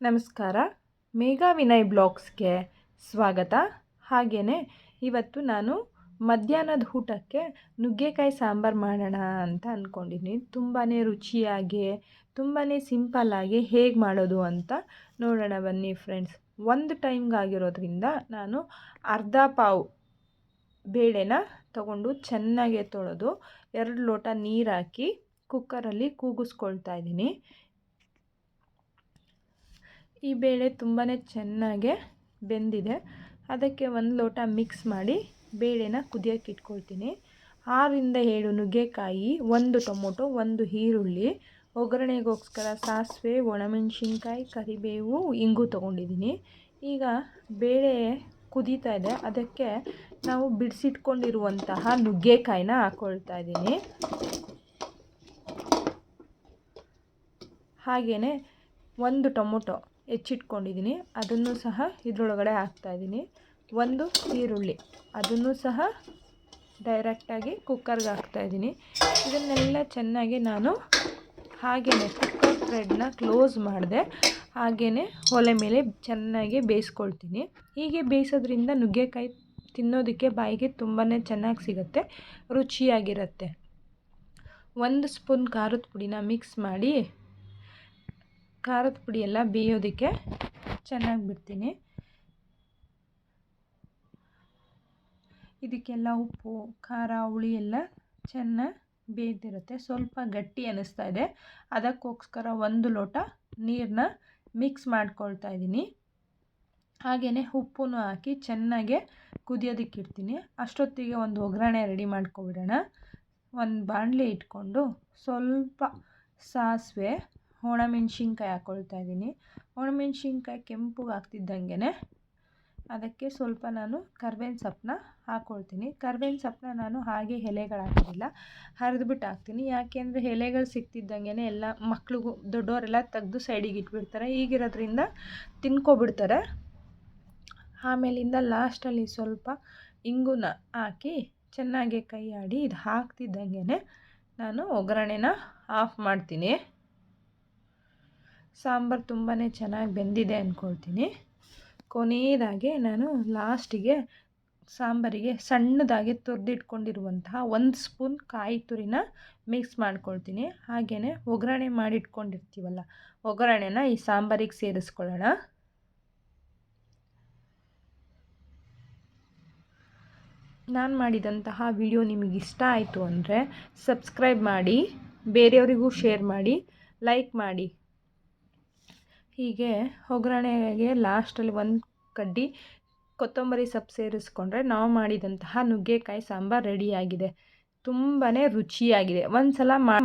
ನಮಸ್ಕಾರ. ಮೇಘಾ ವಿನಯ್ ಬ್ಲಾಗ್ಸ್ಗೆ ಸ್ವಾಗತ. ಹಾಗೆಯೇ ಇವತ್ತು ನಾನು ಮಧ್ಯಾಹ್ನದ ಊಟಕ್ಕೆ ನುಗ್ಗೆಕಾಯಿ ಸಾಂಬಾರು ಮಾಡೋಣ ಅಂತ ಅಂದ್ಕೊಂಡಿದ್ದೀನಿ ತುಂಬಾ ರುಚಿಯಾಗಿ ತುಂಬಾ ಸಿಂಪಲ್ಲಾಗಿ ಹೇಗೆ ಮಾಡೋದು ಅಂತ ನೋಡೋಣ ಬನ್ನಿ ಫ್ರೆಂಡ್ಸ್. ಒಂದು ಟೈಮ್ಗಾಗಿರೋದ್ರಿಂದ ನಾನು ಅರ್ಧ ಪಾವು ಬೇಳೆನ ತಗೊಂಡು ಚೆನ್ನಾಗೆ ತೊಳೆದು, ಎರಡು ಲೋಟ ನೀರು ಹಾಕಿ ಕುಕ್ಕರಲ್ಲಿ ಕೂಗಿಸ್ಕೊಳ್ತಾ ಇದ್ದೀನಿ. ಈ ಬೇಳೆ ತುಂಬಾ ಚೆನ್ನಾಗೆ ಬೆಂದಿದೆ. ಅದಕ್ಕೆ ಒಂದು ಲೋಟ ಮಿಕ್ಸ್ ಮಾಡಿ ಬೇಳೆನ ಕುದಿಯೋಕೆ ಇಟ್ಕೊಳ್ತೀನಿ. ಆರರಿಂದ ಏಳು ನುಗ್ಗೆಕಾಯಿ, ಒಂದು ಟೊಮೊಟೊ, ಒಂದು ಈರುಳ್ಳಿ, ಒಗ್ಗರಣೆಗೋಸ್ಕರ ಸಾಸಿವೆ, ಒಣಮೆಣ್ಸಿನ್ಕಾಯಿ, ಕರಿಬೇವು, ಇಂಗು ತೊಗೊಂಡಿದ್ದೀನಿ. ಈಗ ಬೇಳೆ ಕುದೀತಾ ಇದೆ. ಅದಕ್ಕೆ ನಾವು ಬಿಡಿಸಿಟ್ಕೊಂಡಿರುವಂತಹ ನುಗ್ಗೆಕಾಯಿನ ಹಾಕ್ಕೊಳ್ತಾ ಇದ್ದೀನಿ. ಹಾಗೆಯೇ ಒಂದು ಟೊಮೊಟೊ. ಹೆಚ್ಚಿಟ್ಕೊಂಡಿದ್ದೀನಿ. ಅದನ್ನು ಸಹ ಇದರೊಳಗಡೆ ಹಾಕ್ತಾಯಿದ್ದೀನಿ ಒಂದು ಈರುಳ್ಳಿ. ಅದನ್ನು ಸಹ ಡೈರೆಕ್ಟಾಗಿ ಕುಕ್ಕರ್ಗೆ ಹಾಕ್ತಾಯಿದ್ದೀನಿ ಇದನ್ನೆಲ್ಲ ಚೆನ್ನಾಗಿ ನಾನು ಹಾಗೆಯೇ ಕುಕ್ಕರ್ ಥ್ರೆಡ್ನ ಕ್ಲೋಸ್ ಮಾಡಿದೆ. ಹಾಗೆಯೇ ಒಲೆ ಮೇಲೆ ಚೆನ್ನಾಗಿ ಬೇಯಿಸ್ಕೊಳ್ತೀನಿ. ಹೀಗೆ ಬೇಯಿಸೋದ್ರಿಂದ ನುಗ್ಗೆಕಾಯಿ ತಿನ್ನೋದಕ್ಕೆ ಬಾಯಿಗೆ ತುಂಬಾ ಚೆನ್ನಾಗಿ ಸಿಗುತ್ತೆ. ರುಚಿಯಾಗಿರುತ್ತೆ. ಒಂದು ಸ್ಪೂನ್ ಖಾರದ ಪುಡಿನ ಮಿಕ್ಸ್ ಮಾಡಿ ಖಾರದ ಪುಡಿ ಎಲ್ಲ ಬೇಯೋದಕ್ಕೆ ಚೆನ್ನಾಗಿ ಬಿಡ್ತೀನಿ. ಇದಕ್ಕೆಲ್ಲ ಉಪ್ಪು, ಖಾರ, ಹುಳಿ ಎಲ್ಲ ಚೆನ್ನಾಗಿ ಬೇಯ್ದಿರುತ್ತೆ. ಸ್ವಲ್ಪ ಗಟ್ಟಿ ಅನ್ನಿಸ್ತಾ ಇದೆ. ಅದಕ್ಕೋಸ್ಕರ ಒಂದು ಲೋಟ ನೀರನ್ನ ಮಿಕ್ಸ್ ಮಾಡ್ಕೊಳ್ತಾ ಇದ್ದೀನಿ ಹಾಗೆಯೇ ಉಪ್ಪು ಹಾಕಿ ಚೆನ್ನಾಗೆ ಕುದಿಯೋದಕ್ಕೆ ಇಡ್ತೀನಿ ಅಷ್ಟೊತ್ತಿಗೆ ಒಂದು ಒಗ್ಗರಣೆ ರೆಡಿ ಮಾಡ್ಕೊಬಿಡೋಣ. ಒಂದು ಬಾಣಲೆ ಇಟ್ಕೊಂಡು ಸ್ವಲ್ಪ ಸಾಸಿವೆ ಒಣಮೆಣ್ಸಿನ್ಕಾಯಿ ಹಾಕ್ಕೊಳ್ತಾ ಇದ್ದೀನಿ. ಒಣಮೆಣ್ಸಿನ್ಕಾಯಿ ಕೆಂಪಗೆ ಆಗ್ತಿದ್ದಂಗೆ ಅದಕ್ಕೆ ಸ್ವಲ್ಪ ನಾನು ಕರ್ಬೇವಿನ ಸೊಪ್ಪನ್ನ ಹಾಕ್ಕೊಳ್ತೀನಿ ಕರ್ಬೇವಿನ ಸೊಪ್ಪನ್ನ ನಾನು ಹಾಗೆ ಎಲೆಗಳು ಹಾಕೋದಿಲ್ಲ. ಹರಿದ್ಬಿಟ್ಟು ಹಾಕ್ತೀನಿ. ಯಾಕೆಂದರೆ ಎಲೆಗಳು ಸಿಕ್ತಿದ್ದಂಗೆ ಎಲ್ಲ ಮಕ್ಳಿಗೂ ದೊಡ್ಡವರೆಲ್ಲ ತೆಗೆದು ಸೈಡಿಗೆ ಇಟ್ಬಿಡ್ತಾರೆ. ಈಗಿರೋದ್ರಿಂದ ತಿನ್ಕೊಬಿಡ್ತಾರೆ. ಆಮೇಲಿಂದ ಲಾಸ್ಟಲ್ಲಿ ಸ್ವಲ್ಪ ಇಂಗುನ ಹಾಕಿ ಚೆನ್ನಾಗಿ ಕೈ ಆಡಿ ಇದು ಹಾಕ್ತಿದ್ದಂಗೆ ನಾನು ಒಗ್ಗರಣೆನ ಆಫ್ ಮಾಡ್ತೀನಿ. ಸಾಂಬಾರು ತುಂಬಾ ಚೆನ್ನಾಗಿ ಬೆಂದಿದೆ ಅಂದ್ಕೊಳ್ತೀನಿ ಕೊನೆಯದಾಗಿ ನಾನು ಲಾಸ್ಟಿಗೆ ಸಾಂಬಾರಿಗೆ ಸಣ್ಣದಾಗಿ ತುರಿದಿಟ್ಕೊಂಡಿರುವಂತಹ ಒಂದು ಸ್ಪೂನ್ ಕಾಯಿ ತುರಿನ ಮಿಕ್ಸ್ ಮಾಡ್ಕೊಳ್ತೀನಿ. ಹಾಗೆಯೇ ಒಗ್ಗರಣೆ ಮಾಡಿಟ್ಕೊಂಡಿರ್ತೀವಲ್ಲ, ಒಗ್ಗರಣೆನ ಈ ಸಾಂಬಾರಿಗೆ ಸೇರಿಸ್ಕೊಳ್ಳೋಣ. ನಾನು ಮಾಡಿದಂತಹ ವಿಡಿಯೋ ನಿಮಗೆ ಇಷ್ಟ ಆಯಿತು ಅಂದರೆ ಸಬ್ಸ್ಕ್ರೈಬ್ ಮಾಡಿ, ಬೇರೆಯವರಿಗೂ ಶೇರ್ ಮಾಡಿ, ಲೈಕ್ ಮಾಡಿ. ಹೀಗೆ ಒಗ್ಗರಣೆಗೆ ಲಾಸ್ಟಲ್ಲಿ ಒಂದು ಕಡ್ಡಿ ಕೊತ್ತಂಬರಿ ಸೊಪ್ಪು ಸೇರಿಸ್ಕೊಂಡ್ರೆ ನಾವು ಮಾಡಿದಂತಹ ನುಗ್ಗೆಕಾಯಿ ಸಾಂಬಾರು ರೆಡಿಯಾಗಿದೆ. ತುಂಬಾ ರುಚಿಯಾಗಿದೆ. ಒಂದು ಸಲ ಮಾ